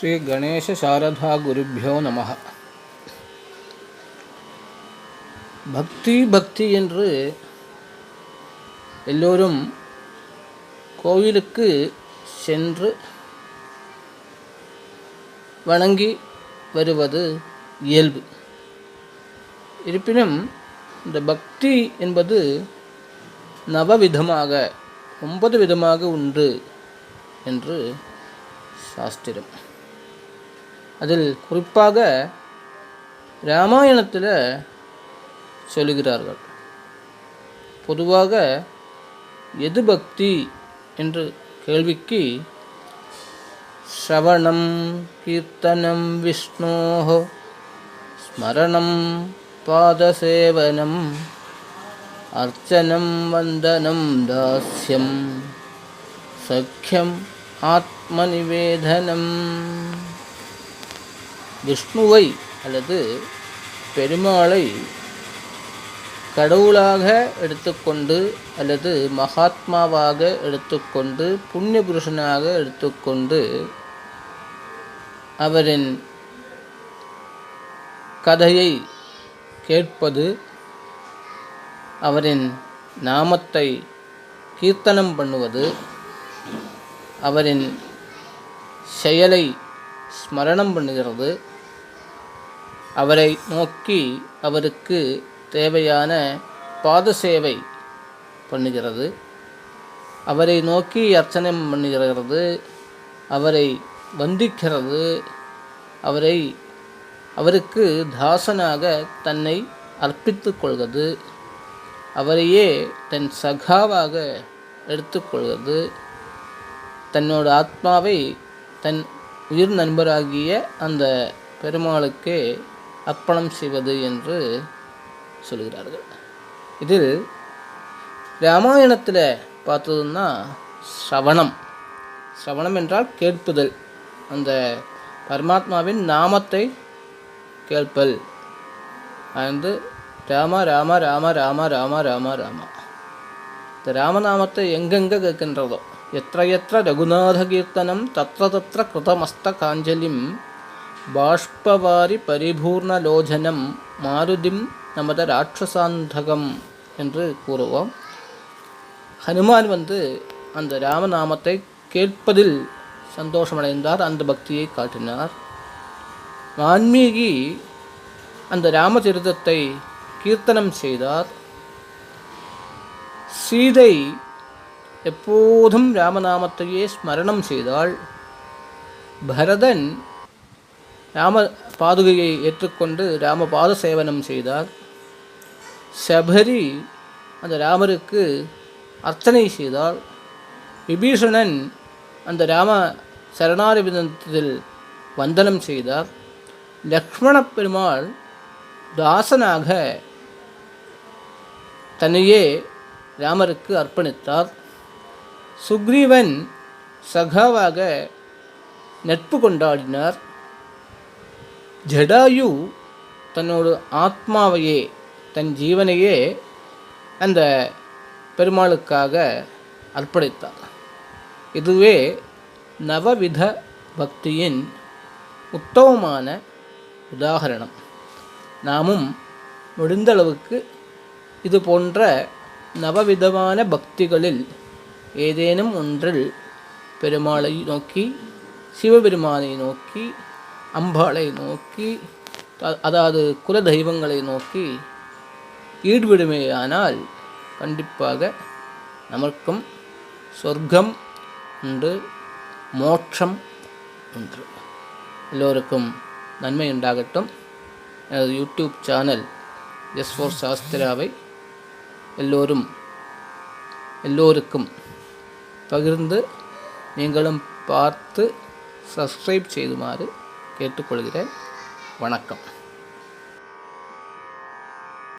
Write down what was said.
ஸ்ரீ கணேச சாரதா குருபியோ நம பக்தி பக்தி என்று எல்லோரும் கோவிலுக்கு சென்று வணங்கி வருவது இயல்பு. இருப்பினும் இந்த பக்தி என்பது நவவிதமாக ஒன்பது விதமாக உண்டு என்று சாஸ்திரம். அதில் குறிப்பாக ராமாயணத்தில் சொல்லுகிறார்கள் பொதுவாக எது பக்தி என்று கேள்விக்கு ஸ்ரவணம் கீர்த்தனம் விஷ்ணோ ஸ்மரணம் பாதசேவனம் அர்ச்சனம் வந்தனம் தாஸ்யம் சக்கியம் ஆத்மநிவேதனம் விஷ்ணுவை அல்லது பெருமாளை கடவுளாக எடுத்துக்கொண்டு அல்லது மகாத்மாவாக எடுத்துக்கொண்டு புண்ணிய புருஷனாக எடுத்துக்கொண்டு அவரின் கதையை கேட்பது அவரின் நாமத்தை கீர்த்தனம் பண்ணுவது அவரின் செயலை ஸ்மரணம் பண்ணுகிறது அவரை நோக்கி அவருக்கு தேவையான பாத சேவை பண்ணுகிறது. அவரை நோக்கி அர்ச்சனை பண்ணுகிறது. அவரை வந்திக்கிறது. அவரை அவருக்கு தாசனாக தன்னை அர்ப்பித்து கொள்வது. அவரையே தன் சகாவாக எடுத்துக்கொள்வது தன்னோட ஆத்மாவை தன் உயிர் நண்பராகிய அந்த பெருமாளுக்கே அர்ப்பணம் செய்வது என்று சொல்கிறார்கள். இதில் ராமாயணத்தில் பார்த்ததுன்னா சவணம் சவணம் என்றால் கேட்புதல். அந்த பரமாத்மாவின் நாமத்தை கேட்பல். வந்து ராம ராம ராமா ராமா ராமா ராம ராம. இந்த ராமநாமத்தை எங்கெங்கே கேட்கின்றதோ எத்த எத்த ரகுநாத கீர்த்தனம் தத்த தத்த கிருதமஸ்த காஞ்சலிம் பாஷ்பவாரி பரிபூர்ணலோஜனம் மாருதிம் நமத ராட்சசாந்தகம் என்று கூறுவோம். ஹனுமான் வந்து அந்த ராமநாமத்தை கேட்பதில் சந்தோஷமடைந்தார் அந்த பக்தியை காட்டினார். வான்மீகி அந்த ராமச்சரிதத்தை கீர்த்தனம் செய்தார். சீதை எப்போதும் ராமநாமத்தையே ஸ்மரணம் செய்தாள். பரதன் ராம பாதுகையை ஏற்றுக்கொண்டு ராம பாத சேவனம் செய்தார். சபரி அந்த ராமருக்கு அர்ச்சனை செய்தார். விபீஷணன் அந்த ராம சரணாரவிதத்தில் வந்தனம் செய்தார். லக்ஷ்மண பெருமாள் தாசனாக தன்னையே ராமருக்கு அர்ப்பணித்தார். சுக்ரீவன் சகாவாக நட்பு கொண்டாடினார். ஜடாயு தன்னோட ஆத்மாவையே தன் ஜீவனையே அந்த பெருமாளுக்காக அர்ப்பணித்தார். இதுவே நவவித பக்தியின் உத்தமமான உதாகரணம் நாமும் முடிந்தளவுக்கு இது போன்ற நவவிதமான பக்திகளில் ஏதேனும் ஒன்றில் பெருமாளை நோக்கி சிவபெருமானை நோக்கி அம்பாளை நோக்கி அதாவது குல தெய்வங்களை நோக்கி ஈடுபடுமேயானால் கண்டிப்பாக நமக்கும் சொர்க்கம் உண்டு மோட்சம் உண்டு. எல்லோருக்கும் நன்மை உண்டாகட்டும். எனது யூடியூப் சேனல் எஸ் ஃபோர் சாஸ்திராவை எல்லோரும் எல்லோருக்கும் பகிர்ந்து நீங்களும் பார்த்து சப்ஸ்கிரைப் செய்துமாறு கேட்டுக்கொள்கிறேன். வணக்கம்.